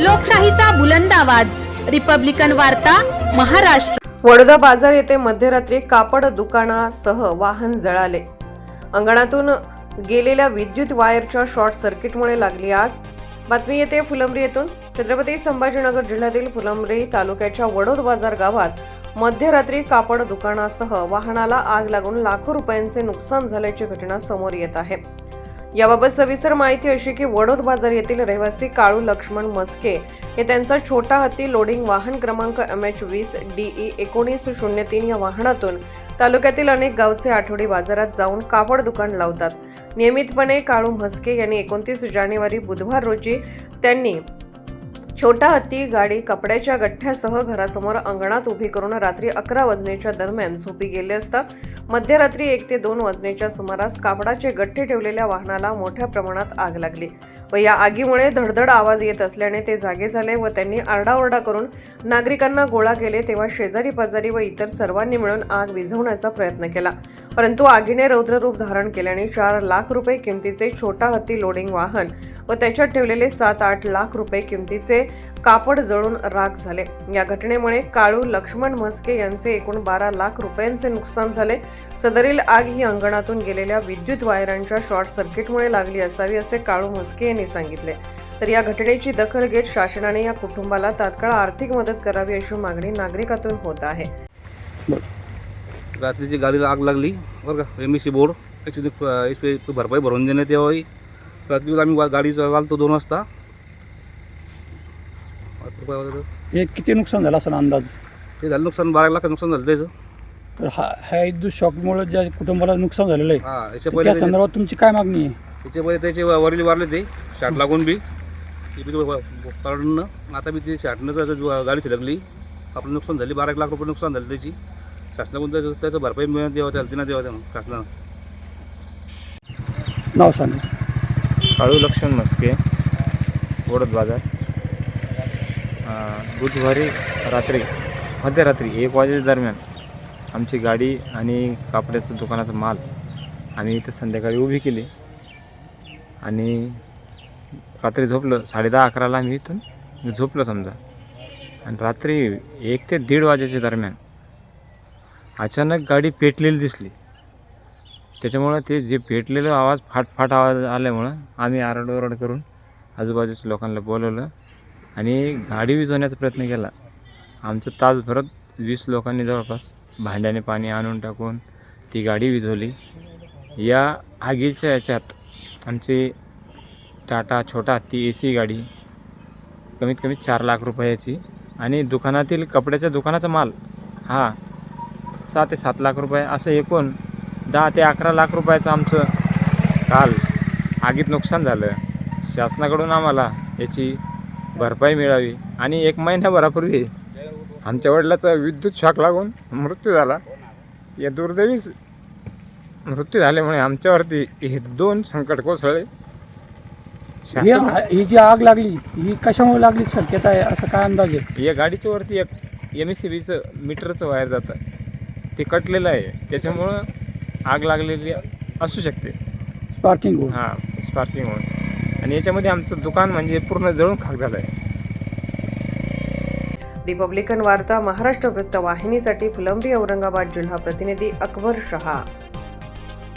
लोकशाहीचा बुलंद आवाज. रिपब्लिकन वार्ता महाराष्ट्र. वडोदा बाजार येथे मध्यरात्री कापड दुकानासह वाहन जळाले. अंगणातून गेलेल्या विद्युत वायरच्या शॉर्ट सर्किटमुळे लागली आग. बातमी येते फुलंब्री येथून. छत्रपती संभाजीनगर जिल्ह्यातील फुलंब्री तालुक्याच्या वडोद बाजार गावात मध्यरात्री कापड दुकानासह वाहनाला आग लागून लाखो रुपयांचे नुकसान झाल्याची घटना समोर येत आहे. याबाबत सविस्तर माहिती अशी की वडोद बाजार येथील रहिवासी काळू लक्ष्मण मस्के हे त्यांचा छोटा हत्ती लोडिंग वाहन क्रमांक एम एच वीस डीई एकोणीस शून्य तीन या वाहनातून तालुक्यातील अनेक गावचे आठवडी बाजारात जाऊन कापड दुकान लावतात. नियमितपणे काळू म्हस्के यांनी एकोणतीस जानेवारी बुधवार रोजी त्यांनी छोटा हत्ती गाडी कपड्याच्या गठ्ठ्यासह घरासमोर अंगणात उभी करून रात्री अकरा वाजण्याच्या दरम्यान झोपी गेले असता मध्यरात्री एक ते दोन वाजण्याच्या सुमारास कापडाचे गठ्ठे ठेवलेल्या वाहनाला मोठ्या प्रमाणात आग लागली. व या आगीमुळे धडधड आवाज येत असल्याने ते जागे झाले व त्यांनी आरडाओरडा करून नागरिकांना गोळा केले तेव्हा शेजारी पाजारी व इतर सर्वांनी मिळून आग विझवण्याचा प्रयत्न केला. परंतु आगीने रौद्ररूप धारण केल्याने चार लाख रुपये किमतीचे छोटा हत्ती लोडिंग वाहन व त्याच्यात ठेवलेले सात आठ लाख रुपये किमतीचे कापड जळून राख झाले. या घटनेमुळे काळू लक्ष्मण म्हस्के यांचे एकूण बारा लाख रुपयांचे नुकसान झाले. सदरील आग ही अंगणातून गेलेल्या विद्युत वायरांच्या शॉर्ट सर्किटमुळे लागली असावी असे काळू म्हस्के यांनी सांगितले. तर या घटनेची दखल घेत शासनाने या कुटुंबाला तात्काळ आर्थिक मदत करावी अशी मागणी नागरिकातून होत आहे. रात्रीची गाडीला आग लागली बरं का एम सी बोर्ड याची भरपाई भरून देण्यात यावी. रात्री आम्ही गाडी चालतो दोन वाजता रुपये वगैरे. हे किती नुकसान झालं असं अंदाज? ते झालं नुकसान बारा लाख नुकसान झालं त्याचं तर हा ह्या विद्युत शॉकमुळे ज्या कुटुंबाला नुकसान झालेलं आहे हा याच्या तर पहिले त्या त्याचे- संदर्भात तुमची काय मागणी आहे? त्याच्या पहिले त्याचे वरील वारले ते शाट लागून बी. ते बी काढून आता बी ते शाटनं गाडी छिलकली आपलं नुकसान झाली बारा एक लाख रुपये नुकसान झालं त्याची. शासनाकडून त्याचं त्याचं भरपाई मिळत द्यावं त्याला तिनं द्यावं त्यानं शासनानं नाव सांगा. काळू लक्ष्मण मस्के वडद बाजार. बुधवारी रात्री मध्यरात्री एक वाजेच्या दरम्यान आमची गाडी आणि कापड्याचं दुकानाचा माल आम्ही इथं संध्याकाळी उभी केली. आणि रात्री झोपलं साडेदहा अकराला आम्ही इथून झोपलो समजा. आणि रात्री एक ते दीड वाजेच्या दरम्यान अचानक गाडी पेटलेली दिसली. त्याच्यामुळं ते जे पेटलेलं आवाज फाटफाट आवाज आल्यामुळं आम्ही आरडओरड करून आजूबाजूच्या लोकांना बोलवलं. आणि गाडी विझवण्याचा प्रयत्न केला. आमचं तासभरात वीस लोकांनी जवळपास भांड्याने पाणी आणून टाकून ती गाडी विझवली. या आगीच्या याच्यात आमची टाटा छोटा ती ए सी गाडी कमीत कमी चार लाख रुपयाची आणि दुकानातील कपड्याच्या दुकानाचा माल हा सहा ते सात लाख रुपये असं एकूण दहा ते अकरा लाख रुपयाचं आमचं काल आगीत नुकसान झालं. शासनाकडून आम्हाला याची भरपाई मिळावी आणि एक महिन्याभरापूर्वी आमच्या वडिलाचा विद्युत शॉक लागून मृत्यू झाला. या दुर्दैवी मृत्यू झाल्यामुळे आमच्यावरती हे दोन संकट कोसळले. ही ही जी आग लागली ही कशामुळे लागली? शक्यता आहे असं काय अंदाज आहे? या गाडीच्या वरती एक एम एस सी बीचं मीटरचं वायर जातं. ते कटलेलं आहे. त्याच्यामुळं आग लागलेली असू शकते. स्पार्किंग हां स्पार्किंग होऊन. आणि याच्यामध्ये आमचं दुकान म्हणजे पूर्ण जळून खाक झालं आहे. रिपब्लिकन वार्ता महाराष्ट्र वृत्त वाहिनीसाठी औरंगाबाद जिल्हा प्रतिनिधी अकबर शहा.